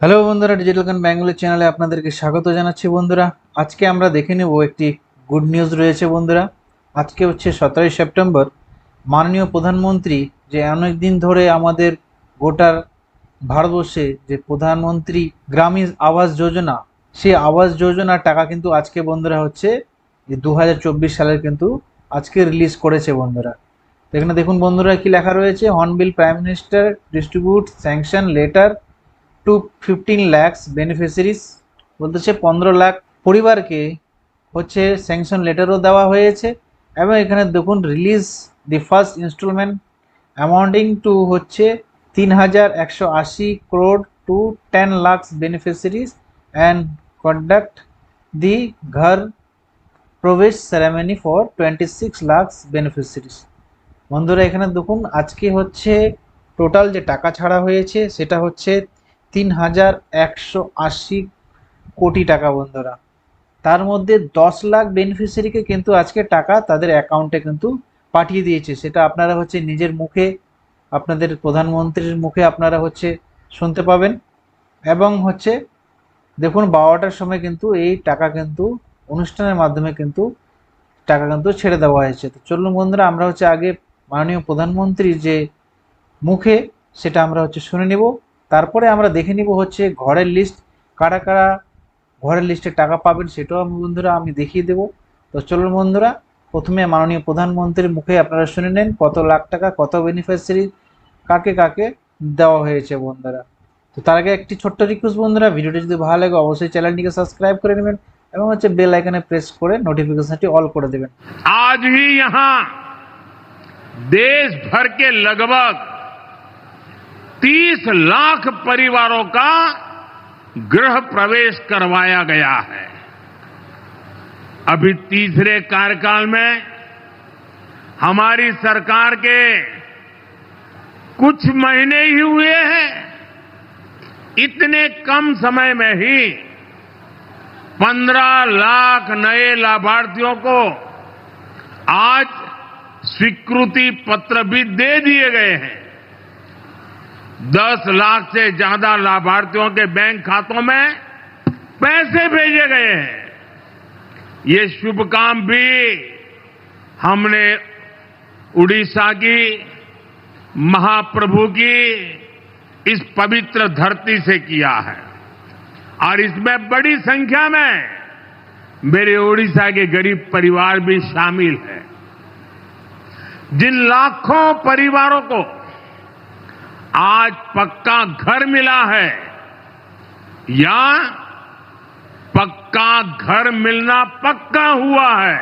Hello বন্ধুরা digital গান ব্যাঙ্গলের চ্যানেলে আপনাদেরকে স্বাগত জানাচ্ছি বন্ধুরা। আজকে আমরা দেখে নেব একটি গুড নিউজ রয়েছে বন্ধুরা। আজকে হচ্ছে সতেরোই সেপ্টেম্বর। মাননীয় প্রধানমন্ত্রী যে অনেক দিন ধরে আমাদের গোটার ভারতবর্ষে যে প্রধানমন্ত্রী গ্রামীণ আবাস যোজনা, সেই আবাস যোজনার টাকা কিন্তু আজকে বন্ধুরা হচ্ছে দু হাজার সালের কিন্তু আজকে রিলিজ করেছে বন্ধুরা। এখানে দেখুন বন্ধুরা কি লেখা রয়েছে honourable prime minister distribute sanction letter to fifteen lakhs beneficiaries বলতেছে পনেরো লাখ পরিবারকে হচ্ছে স্যাংশন লেটারও দেওয়া হয়েছে এবং এখানে দেখুন release the first instalment amounting to হচ্ছে তিন হাজার একশো আশি crore to ten lakhs beneficiaries and conduct the ghar pravesh ceremony for twenty six lakhs beneficiaries বন্ধুরা এখানে দেখুন আজকে হচ্ছে টোটাল যে টাকা ছাড়া হয়েছে সেটা হচ্ছে তিন হাজার একশো আশি কোটি টাকা বন্ধুরা। তার মধ্যে দশ লাখ বেনিফিশিয়ারিকে কিন্তু আজকে টাকা তাদের অ্যাকাউন্টে কিন্তু পাঠিয়ে দিয়েছে। সেটা আপনারা হচ্ছে নিজের মুখে, আপনাদের প্রধানমন্ত্রীর মুখে আপনারা হচ্ছে শুনতে পাবেন। এবং হচ্ছে দেখুন, বারোটার সময় কিন্তু এই টাকা কিন্তু অনুষ্ঠানের মাধ্যমে কিন্তু টাকা কিন্তু ছেড়ে দেওয়া হয়েছে। তো চলুন বন্ধুরা, আমরা হচ্ছে আগে মাননীয় প্রধানমন্ত্রীর যে মুখে সেটা আমরা হচ্ছে শুনে নেব। তারপরে আমরা দেখে নিব হচ্ছে ঘরের লিস্ট কারা কারা ঘরের লিস্টে টাকা পাবেন সেটাও আমি বন্ধুরা আমি দেখিয়ে দেবো তো চলুন বন্ধুরা প্রথমে মাননীয় প্রধানমন্ত্রীর মুখে আপনারা শুনে নেন কত লাখ টাকা কত বেনিফিশিয়ারি কাকে কাকে দেওয়া হয়েছে বন্ধুরা তো তার আগে একটি ছোট্ট রিকোয়েস্ট বন্ধুরা ভিডিওটি যদি ভালো লাগে অবশ্যই চ্যানেলটিকে সাবস্ক্রাইব করে নেবেন এবং হচ্ছে বেল আইকনে প্রেস করে নোটিফিকেশনটি অল করে দেবেন आज ही यहां देश भर के लगभग 30 लाख परिवारों का गृह प्रवेश करवाया गया है। अभी तीसरे कार्यकाल में हमारी सरकार के कुछ महीने ही हुए हैं। इतने कम समय में ही पंद्रह लाख नए लाभार्थियों को आज स्वीकृति पत्र भी दे दिए गए हैं। दस लाख से ज़्यादा लाभार्थियों के बैंक खातों में पैसे भेजे गए हैं। ये शुभ काम भी हमने उड़ीसा की, महाप्रभु की इस पवित्र धरती से किया है। और इसमें बड़ी संख्या में मेरे ओडिशा के गरीब परिवार भी शामिल है। जिन लाखों परिवारों को आज पक्का घर मिला है या पक्का घर मिलना पक्का हुआ है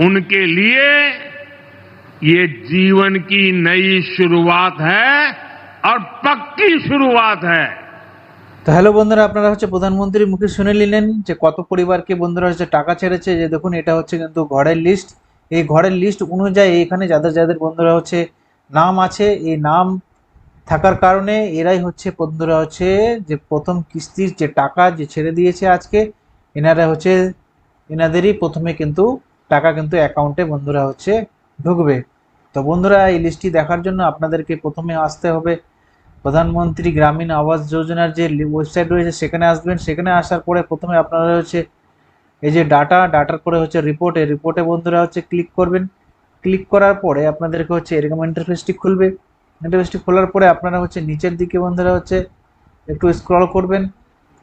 उनके लिए ये जीवन की नई शुरुआत है और पक्की शुरुआत है তো হ্যালো বন্ধুরা আপনারা হচ্ছে প্রধানমন্ত্রীর মুখে শুনে নিলেন যে কত পরিবারকে বন্ধুরা হচ্ছে টাকা ছেড়েছে যে দেখুন এটা হচ্ছে কিন্তু ঘরের লিস্ট এই ঘরের লিস্ট অনুযায়ী এখানে যাদের যাদের বন্ধুরা হচ্ছে নাম আছে, এই নাম থাকার কারণে এরাই হচ্ছে বন্ধুরা হচ্ছে যে প্রথম কিস্তির যে টাকা যে ছেড়ে দিয়েছে আজকে, এনারা হচ্ছে, এনাদেরই প্রথমে কিন্তু টাকা কিন্তু অ্যাকাউন্টে বন্ধুরা হচ্ছে ঢুকবে। তো বন্ধুরা, এই লিস্টটি দেখার জন্য আপনাদেরকে প্রথমে আসতে হবে প্রধানমন্ত্রী গ্রামীণ আবাস যোজনার যে ওয়েবসাইট রয়েছে, সেখানে আসবেন। সেখানে আসার পরে প্রথমে আপনারা হচ্ছে এই যে ডাটা, ডাটার পরে হচ্ছে রিপোর্ট রিপোর্টে বন্ধুরা হচ্ছে ক্লিক করবেন। ক্লিক করার পরে আপনাদেরকে হচ্ছে এরকম ইন্টারফেসটি খুলবে। ইন্টারফেসটি খোলার পরে আপনারা হচ্ছে নিচের দিকে বন্ধুরা হচ্ছে একটু স্ক্রল করবেন।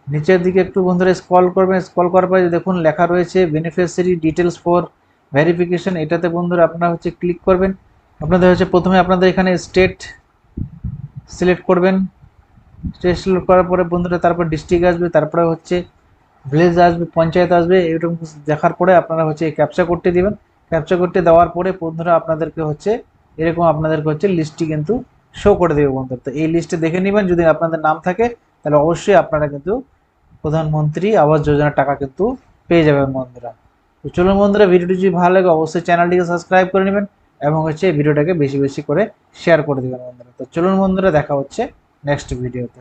নিচের দিকে একটু বন্ধুরা স্ক্রল করবেন। স্ক্রল করার পরে দেখুন লেখা রয়েছে বেনিফিশিয়ারি ডিটেলস ফর ভেরিফিকেশন এটাতে বন্ধুরা আপনারা হচ্ছে ক্লিক করবেন। আপনাদের হচ্ছে প্রথমে আপনাদের এখানে স্টেট সিলেক্ট করবেন। স্টেট সিলেক্ট করার পরে বন্ধুরা তারপর ডিস্ট্রিক্ট আসবে, তারপরে হচ্ছে ভিলেজ আসবে, পঞ্চায়েত আসবে, এরকম দেখার পরে আপনারা হচ্ছে ক্যাপচা করতে দিবেন। ক্যাপচা করতে দেওয়ার পরে বন্ধুরা আপনাদেরকে হচ্ছে, এরকম আপনাদেরকে হচ্ছে লিস্টটি কিন্তু শো করে দেবে বন্ধুরা। তো এই লিস্টে দেখে নেবেন, যদি আপনাদের নাম থাকে, তাহলে অবশ্যই আপনারা কিন্তু প্রধানমন্ত্রী আবাস যোজনার টাকা কিন্তু পেয়ে যাবেন বন্ধুরা। তো চলুন বন্ধুরা, ভিডিওটি যদি ভালো লাগে, অবশ্যই চ্যানেলটিকে সাবস্ক্রাইব করে নেবেন এবং হচ্ছে ভিডিওটাকে বেশি বেশি করে শেয়ার করে দেবেন বন্ধুরা। তো চলুন বন্ধুরা, দেখা হচ্ছে নেক্সট ভিডিওতে